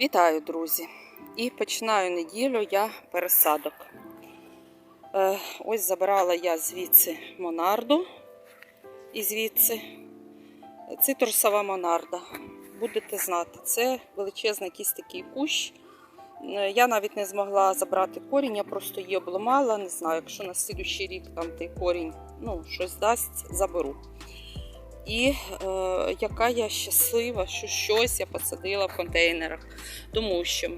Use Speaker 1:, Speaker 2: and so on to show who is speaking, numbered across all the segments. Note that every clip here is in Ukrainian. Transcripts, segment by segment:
Speaker 1: Вітаю, друзі! І починаю неділю я пересадок. Е, ось забирала я звідси монарду і звідси цитрусова монарда. Будете знати, це величезний якийсь такий кущ. Е, Я навіть не змогла забрати корінь, я просто її обламала. Не знаю, якщо на слідущий рік там той корінь ну, щось дасть, заберу. І е, яка я щаслива, що щось я посадила в контейнерах. Тому що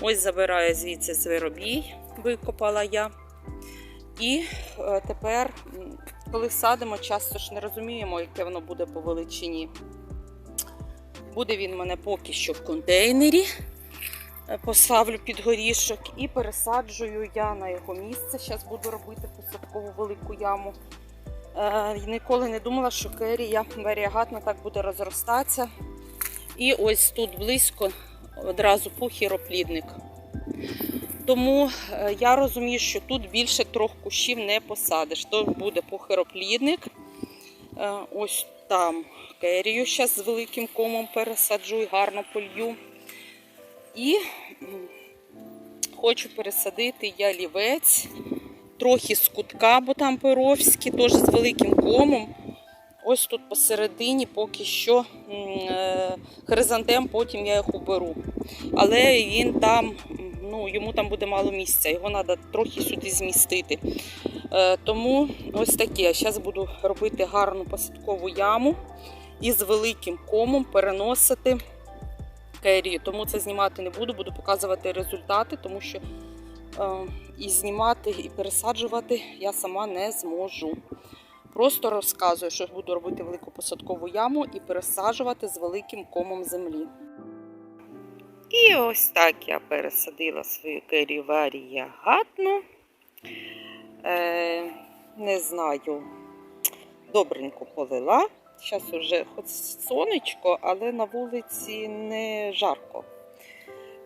Speaker 1: ось забираю звідси звиробій, викопала я. І е, тепер, коли садимо, часто ж не розуміємо, яке воно буде по величині. Буде він у мене поки що в контейнері. Е, Поставлю під горішок і пересаджую я на його місце. Зараз буду робити посадкову велику яму. Е, ніколи не думала, що керія варіагатно так буде розростатися. І ось тут близько одразу пухіроплідник. Тому е, я розумію, що тут більше трьох кущів не посадиш. То буде пухироплідник. Е, ось там керію зараз з великим комом пересаджу і гарно полью. І хочу пересадити я лівець трохи з кутка, бо там перовські, теж з великим комом. Ось тут посередині поки що е, хризантем, потім я їх уберу. Але він там, ну, йому там буде мало місця, його треба трохи сюди змістити. Е, Тому ось таке. Зараз буду робити гарну посадкову яму і з великим комом переносити керію. Тому це знімати не буду, буду показувати результати, тому що і знімати, і пересаджувати я сама не зможу. Просто розказую, що буду робити велику посадкову яму і пересаджувати з великим комом землі. І ось так я пересадила свою керію варіагатну. Е, не знаю, добренько полила. Зараз уже хоч сонечко, але на вулиці не жарко.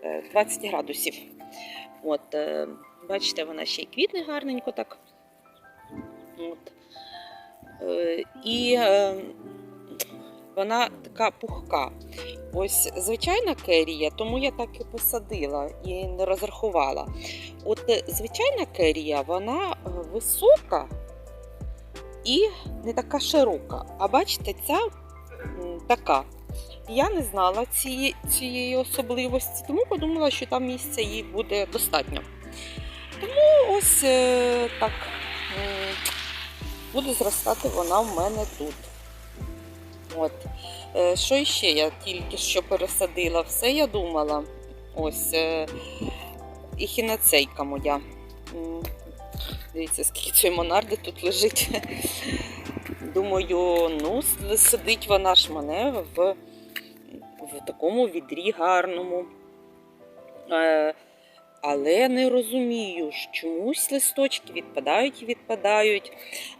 Speaker 1: Е, 20 градусів. От, е, бачите, вона ще й квітне гарненько так. От. Е, і е, вона така пухка. Ось звичайна керія, тому я так і посадила і не розрахувала. От звичайна керія, вона висока і не така широка. А бачите, ця така. Я не знала цієї, цієї особливості, тому подумала, що там місця їй буде достатньо. Тому ось е, так м, буде зростати вона в мене тут. От. Е, Що ще я тільки що пересадила? Все я думала. Ось е, і хінацейка моя. Дивіться, скільки цієї монарди тут лежить. Думаю, ну, сидить вона ж мене в, в такому відрі гарному. Е, але не розумію, чомусь листочки відпадають і відпадають.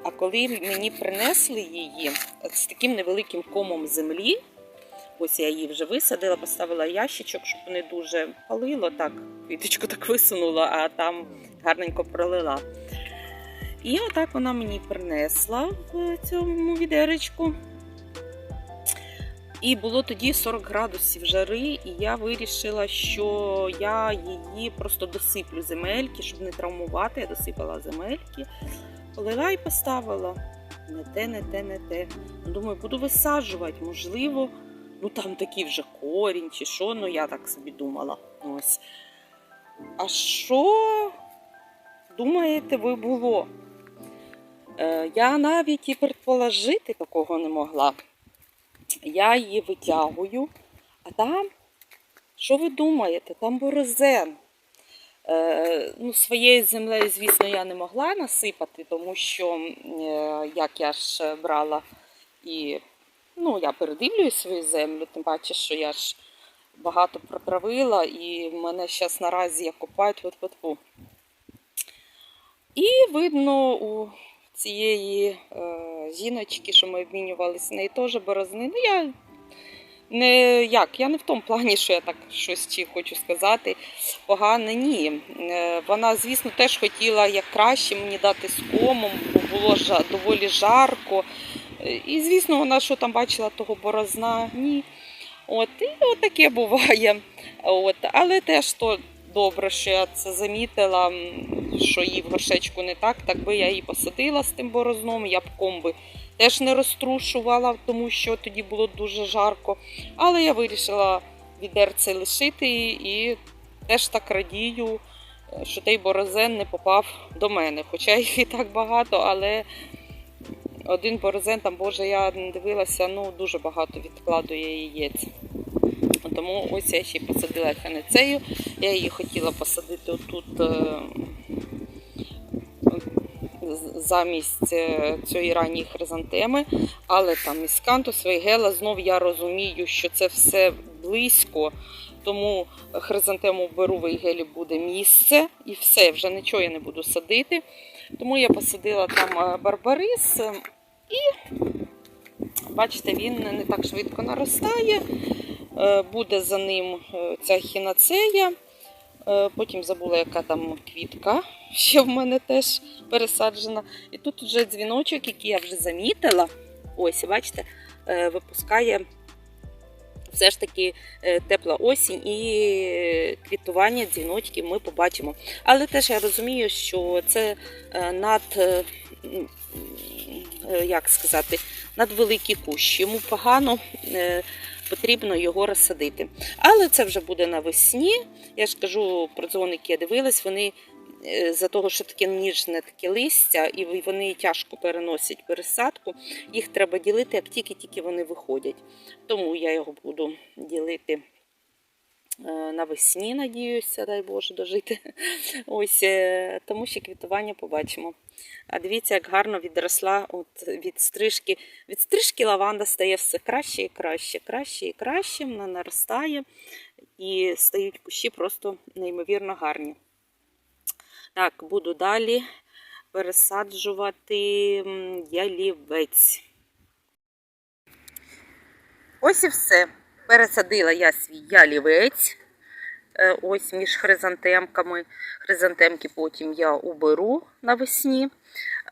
Speaker 1: А коли мені принесли її з таким невеликим комом землі, ось я її вже висадила, поставила ящичок, щоб не дуже палило, так, квіточку так висунула, а там гарненько пролила. І отак вона мені принесла в цьому відеречку. І було тоді 40 градусів жари, і я вирішила, що я її просто досиплю земельки, щоб не травмувати. Я досипала земельки, полила і поставила. Не те, не те, не те. Думаю, буду висаджувати, можливо, ну там такий вже корінь чи що, ну я так собі думала. Ось. А що, думаєте, ви було? Е, я навіть і предположити такого не могла. Я її витягую, а там, що ви думаєте, там борозен. Е, ну, своєю землею, звісно, я не могла насипати, тому що е, як я ж брала і ну, я передивлюю свою землю, тим паче, що я ж багато протравила, і в мене зараз наразі як копають от от І видно у цієї е, жіночки, що ми обмінювалися, неї теж борозни. Ну, я не як, я не в тому плані, що я так щось хочу сказати. Погане, ні. Е, Вона, звісно, теж хотіла як краще мені дати з комом, бо було доволі жарко. Е, І, звісно, вона що там бачила того борозна, ні. От, і от таке буває. От, але теж то добре, що я це замітила, що її в горшечку не так. Так би я її посадила з тим борозном, я б комби теж не розтрушувала, тому що тоді було дуже жарко. Але я вирішила відерце лишити і теж так радію, е, що той борозен не попав до мене. Хоча їх і так багато, але один борозен, там, боже, я не дивилася, ну дуже багато відкладує яєць. Тому ось я ще й посадила фенецею. Я її хотіла посадити отут е, замість е, цієї ранньої хризантеми, але там міскантус, вейгела, знов я розумію, що це все близько, тому хризантему беру вейгелі буде місце і все, вже нічого я не буду садити. Тому я посадила там е, барбарис і бачите, він не так швидко наростає. Е, Буде за ним е, ця хінацея. Е, Потім забула, яка там квітка ще в мене теж пересаджена. І тут вже дзвіночок, який я вже замітила. Ось, бачите, випускає все ж таки тепла осінь і квітування дзвіночків ми побачимо. Але теж я розумію, що це над, як сказати, надвеликий кущ. Йому погано потрібно його розсадити. Але це вже буде навесні. Я ж кажу, про дзвоники я дивилась, вони е, за того, що таке ніжне таке листя, і вони тяжко переносять пересадку. Їх треба ділити, як тільки-тільки вони виходять. Тому я його буду ділити е, навесні, надіюся, дай Боже, дожити. Ось, е, тому що квітування побачимо. А дивіться, як гарно відросла от від стрижки. Від стрижки лаванда стає все краще і краще, краще і краще, вона наростає і стають кущі просто неймовірно гарні. Так, буду далі пересаджувати ялівець. Ось і все. Пересадила я свій ялівець. Е, Ось між хризантемками. Хризантемки потім я уберу навесні.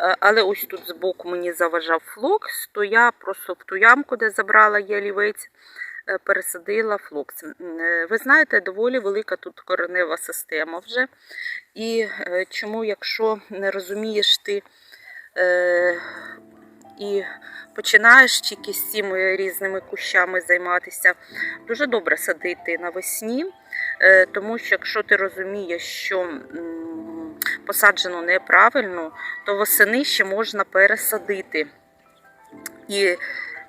Speaker 1: Е, Але ось тут збоку мені заважав флокс, то я просто в ту ямку, де забрала ялівець, е, пересадила флокс. Ви знаєте, доволі велика тут коренева система вже. І чому, якщо не розумієш ти і починаєш тільки з цими різними кущами займатися, дуже добре садити навесні, е, тому що якщо ти розумієш, що посаджено неправильно, то восени ще можна пересадити. І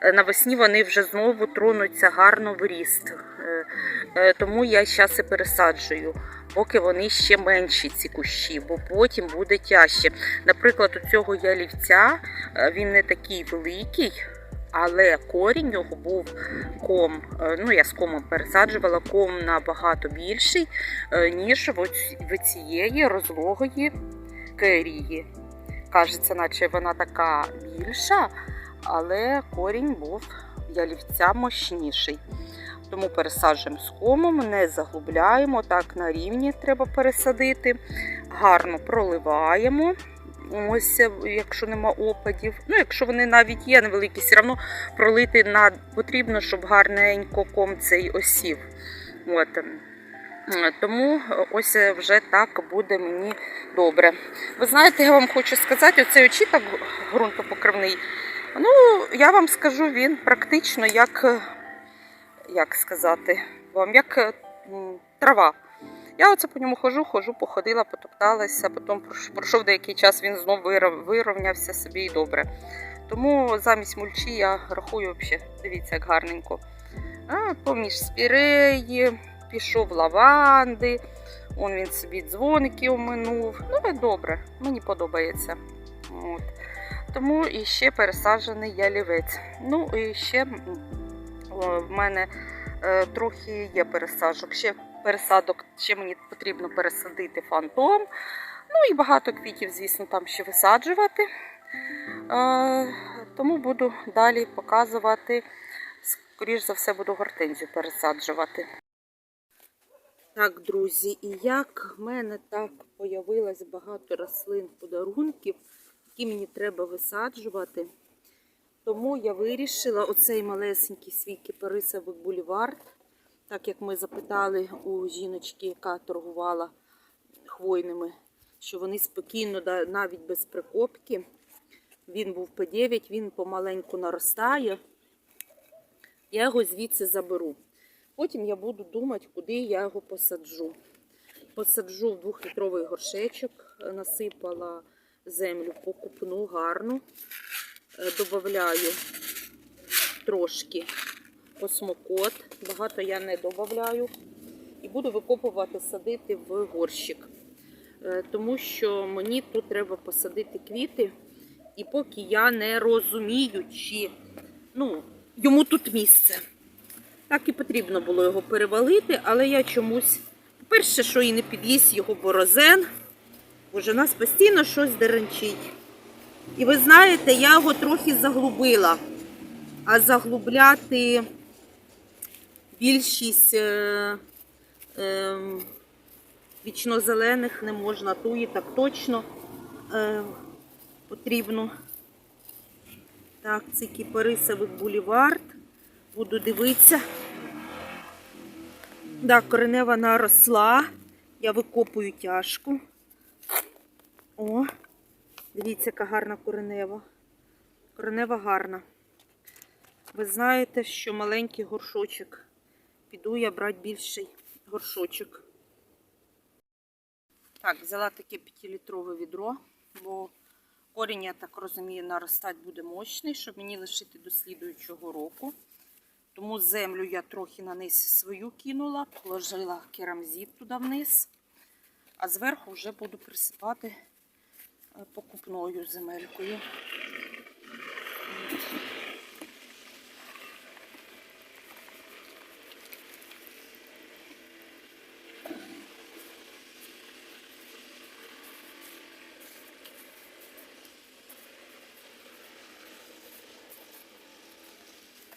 Speaker 1: е, навесні вони вже знову тронуться гарно в ріст. Е, Тому я зараз і пересаджую, поки вони ще менші, ці кущі, бо потім буде тяжче. Наприклад, у цього ялівця е, він не такий великий, але корінь його був ком. е, Ну, я з комом пересаджувала ком набагато більший, е, ніж в цієї розлогої керії. Кажеться, наче вона така більша, але корінь був ялівця мощніший. Тому пересаджуємо з комом, не заглубляємо, так на рівні треба пересадити. Гарно проливаємо. Ось, е, якщо нема опадів. Ну, якщо вони навіть є невеликі, все одно пролити на... потрібно, щоб гарненько ком цей осів. От. Е, Тому е, ось вже так буде мені добре. Ви знаєте, я вам хочу сказати, оцей очіток ґрунтопокривний, ну, я вам скажу, він практично як, як сказати, вам, як е, трава. Я оце по ньому хожу, хожу, походила, потопталася, потім пройшов деякий час, він знов вирав- вирівнявся собі і добре. Тому замість мульчі я рахую взагалі, дивіться, як гарненько. А, поміж спіреї, пішов лаванди, он він собі дзвоники оминув. Ну, добре, мені подобається. От. Тому і ще пересаджений ялівець. Ну і ще м, в мене е, трохи є пересаджок. Ще пересадок, ще мені потрібно пересадити фантом. Ну і багато квітів, звісно, там ще висаджувати. Е, тому буду далі показувати. Скоріш за все, буду гортензію пересаджувати. Так, друзі, і як в мене так появилось багато рослин подарунків, які мені треба висаджувати. Тому я вирішила оцей малесенький свій кипарисовий бульвар Так як ми запитали у жіночки, яка торгувала хвойними, що вони спокійно, навіть без прикопки. Він був П9, він помаленьку наростає. Я його звідси заберу. Потім я буду думати, куди я його посаджу. Посаджу в двохлітровий горшечок, насипала землю покупну, гарну. Добавляю трошки осмокот. Багато я не додаю. І буду викопувати, садити в горщик. Е, Тому що мені тут треба посадити квіти. І поки я не розумію, чи ну, йому тут місце. Так і потрібно було його перевалити, але я чомусь, перше, що і не під'їсть його борозен, бо ж нас постійно щось деренчить. І ви знаєте, я його трохи заглубила. А заглубляти більшість е, е, вічнозелених не можна, туї так точно е, потрібно. Так, це кіпарисовий бульвард. Буду дивитися. Да, коренева наросла. Я викопую тяжку. О, дивіться, яка гарна коренева. Коренева гарна. Ви знаєте, що маленький горшочок. Піду я брати більший горшочок. Так, взяла таке 5-літрове відро, бо корінь, я так розумію, наростати буде мощний, щоб мені лишити до слідуючого року. Тому землю я трохи на низ свою кинула, положила керамзит туди вниз, а зверху вже буду присипати покупною земелькою.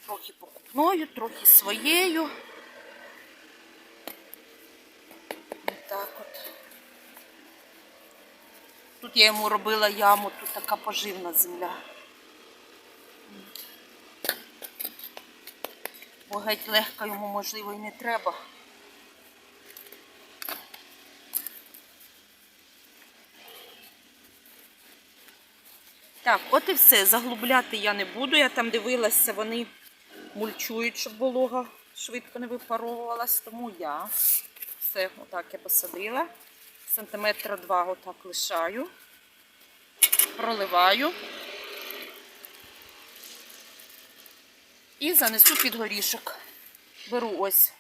Speaker 1: Трохи покупною, трохи своєю. Отак от. Тут я йому робила яму, тут така поживна земля. Бо геть легко йому, можливо, і не треба. Так, от і все. Заглубляти я не буду. Я там дивилася, вони мульчують, щоб волога швидко не випаровувалась. Тому я все отак я посадила. Сантиметра два отак лишаю, проливаю і занесу під горішок. Беру ось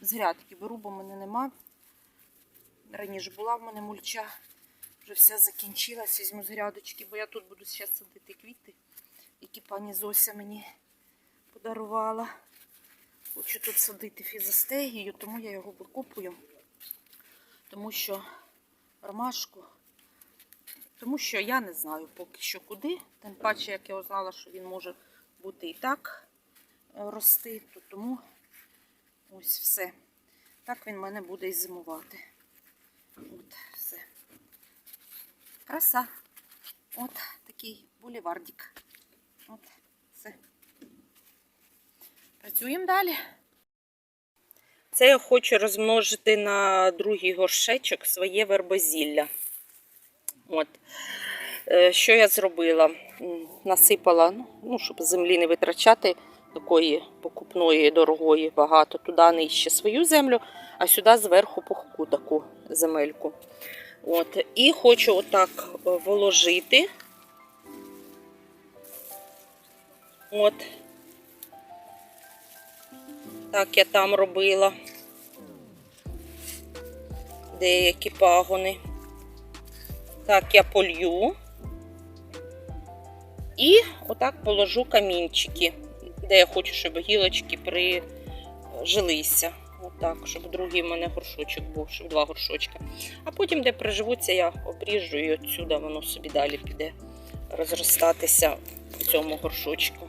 Speaker 1: з грядки беру, бо мене нема. Раніше була в мене мульча. Вже вся закінчилась, візьму з грядочки, бо я тут буду зараз садити квіти, які пані Зося мені подарувала. Хочу тут садити фізостегію, тому я його викупую. Тому що ромашку, тому що я не знаю поки що куди. Тим паче, як я узнала, що він може бути і так е, рости, то тому ось все. Так він в мене буде і зимувати. От, все. Краса. От такий булівардик. От, все. Працюємо далі. Це я хочу розмножити на другий горшечок своє вербозілля. От. Е, Що я зробила? Насипала, ну, ну, щоб землі не витрачати такої покупної, дорогої, багато. Туди нижче свою землю, а сюди зверху пухку таку земельку. От. І хочу отак е, вложити. От. Так я там робила. Деякі пагони. Так, я полью. І отак положу камінчики, де я хочу, щоб гілочки прижилися. Отак, щоб другий в мене горшочок був, щоб два горшочка. А потім, де приживуться, я обріжу і отсюди воно собі далі піде розростатися в цьому горшочку.